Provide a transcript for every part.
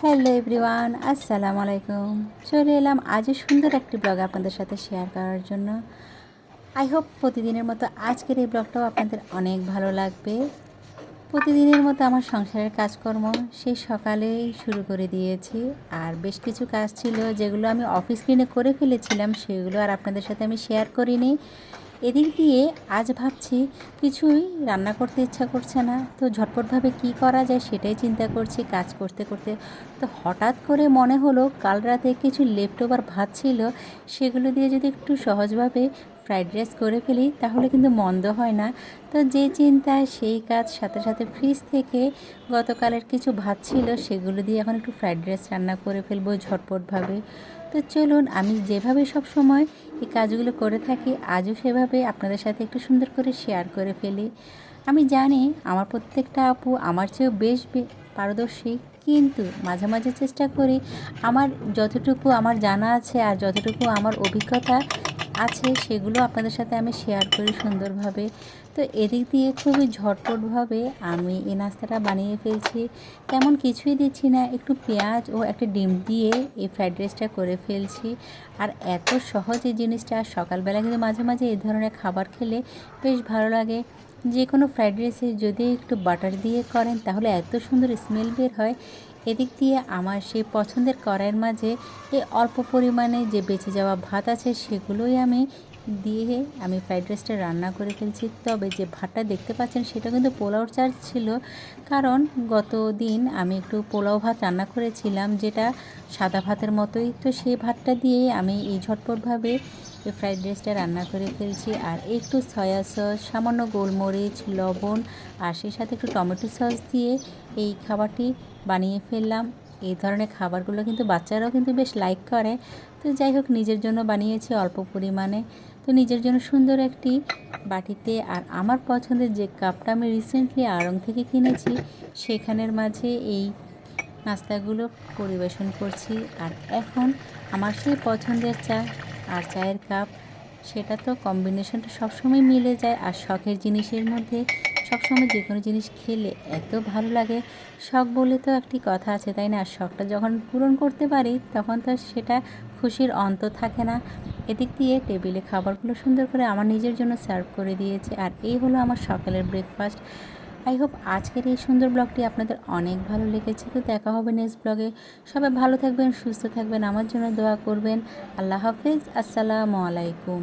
Hello everyone, আসসালামু আলাইকুম। চলে এলাম আজও সুন্দর একটি ব্লগ আপনাদের সাথে শেয়ার করার জন্য। আই হোপ প্রতিদিনের মতো আজকের এই ব্লগটাও আপনাদের অনেক ভালো লাগবে। প্রতিদিনের মতো আমার সংসারের কাজকর্ম সেই সকালেই শুরু করে দিয়েছি। আর বেশ কিছু কাজ ছিল যেগুলো আমি অফিস ক্লিনে করে ফেলেছিলাম, সেগুলো আর আপনাদের সাথে আমি শেয়ার করিনি। এদিক দিয়ে আজ ভাবছি কিছুই রান্না করতে ইচ্ছা করছে না। তো ঝটপটভাবে কি করা যায় সেটাই চিন্তা করছি কাজ করতে করতে। তো হঠাৎ করে মনে হলো কাল রাতে কিছু লেফট ওভার ভাত ছিল, সেগুলো দিয়ে যদি একটু সহজভাবে ফ্রাইড রাইস করে ফেলি, তাহলে কিন্তু মন্দ হয় না। তো যে চিন্তায় সেই কাজ সাথে সাথে ফ্রিজ থেকে গতকালের কিছু ভাত ছিল, সেগুলো দিয়ে এখন একটু ফ্রাইড রাইস রান্না করে ফেলব ঝটপটভাবে। তো চলুন, আমি যেভাবে সব সময় এই কাজগুলো করে থাকি, আজও সেভাবে আপনাদের সাথে একটু সুন্দর করে শেয়ার করে ফেলি। আমি জানি আমার প্রত্যেকটা আপু আমার চেয়েও বেশ পারদর্শী, কিন্তু মাঝে মাঝে চেষ্টা করি আমার যতটুকু আমার জানা আছে আর যতটুকু আমার অভিজ্ঞতা আছে, সেগুলো আপনাদের সাথে আমি শেয়ার করি সুন্দরভাবে। তো এদিক দিয়ে খুবই ঝটপটভাবে আমি এই নাস্তাটা বানিয়ে ফেলছি। তেমন কিছুই দিচ্ছি না, একটু পেঁয়াজ ও একটা ডিম দিয়ে এই ফ্রাইড রাইসটা করে ফেলছি। আর এত সহজ এই জিনিসটা, সকালবেলা কিন্তু মাঝে মাঝে এই ধরনের খাবার খেলে বেশ ভালো লাগে। যে কোনো ফ্রাইড রাইসে যদি একটু বাটার দিয়ে করেন, তাহলে এত সুন্দর স্মেল বের হয়। এদিক দিয়ে আমার সেই পছন্দের কড়াইয়ের মাঝে এই অল্প পরিমাণে যে বেঁচে যাওয়া ভাত আছে, সেগুলোই আমি দিয়ে আমি ফ্রাইড রাইসটা রান্না করে ফেলছি। তবে যে ভাতটা দেখতে পাচ্ছেন, সেটা কিন্তু পোলাওর চার্জ ছিল। কারণ গত দিন আমি একটু পোলাও ভাত রান্না করেছিলাম, যেটা সাদা ভাতের মতোই। তো সেই ভাতটা দিয়ে আমি এই ঝটপটভাবে ফ্রাইড রাইসটা রান্না করে ফেলছি। আর একটু সয়া সস সামান্য গোলমরিচ, লবণ, আর সেই সাথে একটু টমেটো সস দিয়ে এই খাবারটি বানিয়ে ফেললাম। এই ধরনের খাবারগুলো কিন্তু বাচ্চারাও কিন্তু বেশ লাইক করে। তো যাই হোক, নিজের জন্য বানিয়েছি অল্প পরিমাণে। তো নিজের জন্য সুন্দর একটি বাটিতে আর আমার পছন্দের যে কাপটা আমি রিসেন্টলি আড়ং থেকে কিনেছি, সেখানের মাঝে এই নাস্তাগুলো পরিবেশন করছি। আর এখন আমার সেই পছন্দের চা আর চায়ের কাপ, সেটা তো কম্বিনেশনটা সবসময় মিলে যায়। আর শখের জিনিসের মধ্যে সবসময় যে কোনো জিনিস খেলে এত ভালো লাগে। শখ বলে তো একটি কথা আছে, তাই না? শখটা যখন পূরণ করতে পারি, তখন তো সেটা খুশির অন্ত থাকে না। এদিক দিয়ে টেবিলে খাবারগুলো সুন্দর করে আমার নিজের জন্য সার্ভ করে দিয়েছে, আর এই হলো আমার সকালের ব্রেকফাস্ট আই হোপ আজকের এই সুন্দর ব্লগটি আপনাদের অনেক ভালো লেগেছে। তো দেখা হবে নেক্সট ব্লগে সবাই ভালো থাকবেন, সুস্থ থাকবেন, আমার জন্য দোয়া করবেন। আল্লাহ হাফিজ, আসসালামু আলাইকুম।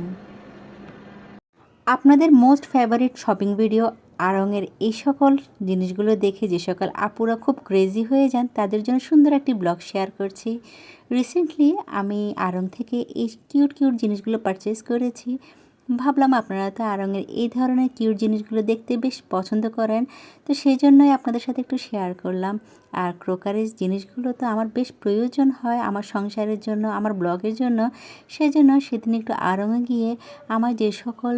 আপনাদের মোস্ট ফেভারিট শপিং ভিডিও আড়ংয়ের এই সকল জিনিসগুলো দেখে যে সকল আপুরা খুব ক্রেজি হয়ে যান, তাদের জন্য সুন্দর একটি ব্লগ শেয়ার করছি। রিসেন্টলি আমি আড়ং থেকে এই কিউট কিউট জিনিসগুলো পারচেস করেছি। ভাবলাম আপনারা তো আড়ংয়ের এই ধরনের কিউট জিনিসগুলো দেখতে বেশ পছন্দ করেন, তো সেই জন্যই আপনাদের সাথে একটু শেয়ার করলাম। আর ক্রোকারিজ জিনিসগুলো তো আমার বেশ প্রয়োজন হয় আমার সংসারের জন্য, আমার ব্লগের জন্য। সেই জন্য সেদিন একটু আড়ংয়ে গিয়ে আমার যে সকল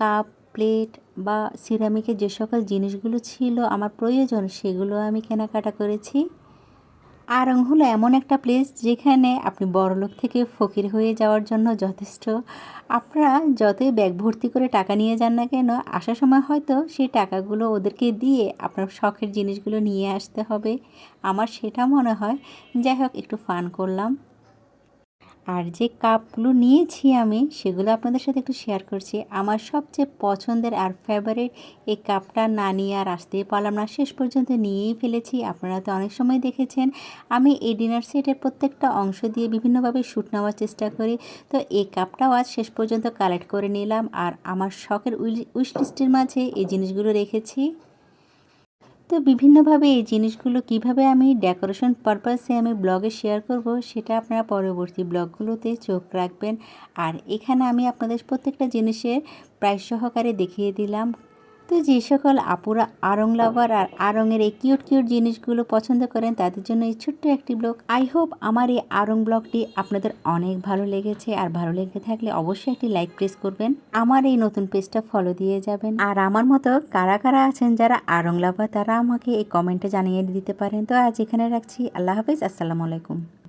কাপ প্লেট বা সিরামিকের যে সকল জিনিসগুলো ছিল আমার প্রয়োজন, সেগুলো আমি কেনাকাটা করেছি। আরং হলো এমন একটা প্লেস যেখানে আপনি বড়লোক থেকে ফকির হয়ে যাওয়ার জন্য যথেষ্ট। আপনারা যতই ব্যাগ ভর্তি করে টাকা নিয়ে যান না কেন, আসার সময় হয়তো সেই টাকাগুলো ওদেরকে দিয়ে আপনার শখের জিনিসগুলো নিয়ে আসতে হবে। আমার সেটা মনে হয়। যাই হোক, একটু ফান করলাম। আর যে কাপগুলো নিয়েছি আমি, সেগুলো আপনাদের সাথে একটু শেয়ার করছি। আমার সবচেয়ে পছন্দের আর ফেভারিট এই কাপটা না নিয়ে আর আসতেই পারলাম না। শেষ পর্যন্ত নিয়েই ফেলেছি। আপনারা তো অনেক সময় দেখেছেন, আমি এই ডিনার সেটের প্রত্যেকটা অংশ দিয়ে বিভিন্নভাবে শ্যুট নেওয়ার চেষ্টা করি। তো এই কাপটাও আজ শেষ পর্যন্ত কালেক্ট করে নিলাম। আর আমার শখের উইশ লিস্টের মাঝে এই জিনিসগুলো রেখেছি। তো বিভিন্নভাবে এই জিনিসগুলো কীভাবে আমি ডেকোরেশন পারপাসে আমি ব্লগে শেয়ার করব, সেটা আপনারা পরবর্তী ব্লগগুলোতে চোখ রাখবেন। আর এখানে আমি আপনাদের প্রত্যেকটা জিনিসের প্রাইস সহকারে দেখিয়ে দিলাম। তো যে সকল আপুরা আরং লাভার আর আরঙের এই কিউট কিউট জিনিসগুলো পছন্দ করেন, তাদের জন্য এই ছোট্ট একটি ব্লগ আই হোপ আমার এই আরং ব্লগটি আপনাদের অনেক ভালো লেগেছে, আর ভালো লেগে থাকলে অবশ্যই একটি লাইক প্রেস করবেন। আমার এই নতুন পেজটা ফলো দিয়ে যাবেন। আর আমার মতো কারা কারা আছেন যারা আরং লাভার তারা আমাকে এই কমেন্টে জানিয়ে দিতে পারেন। তো আজ এখানে রাখছি। আল্লাহ হাফিজ। আসসালামু আলাইকুম।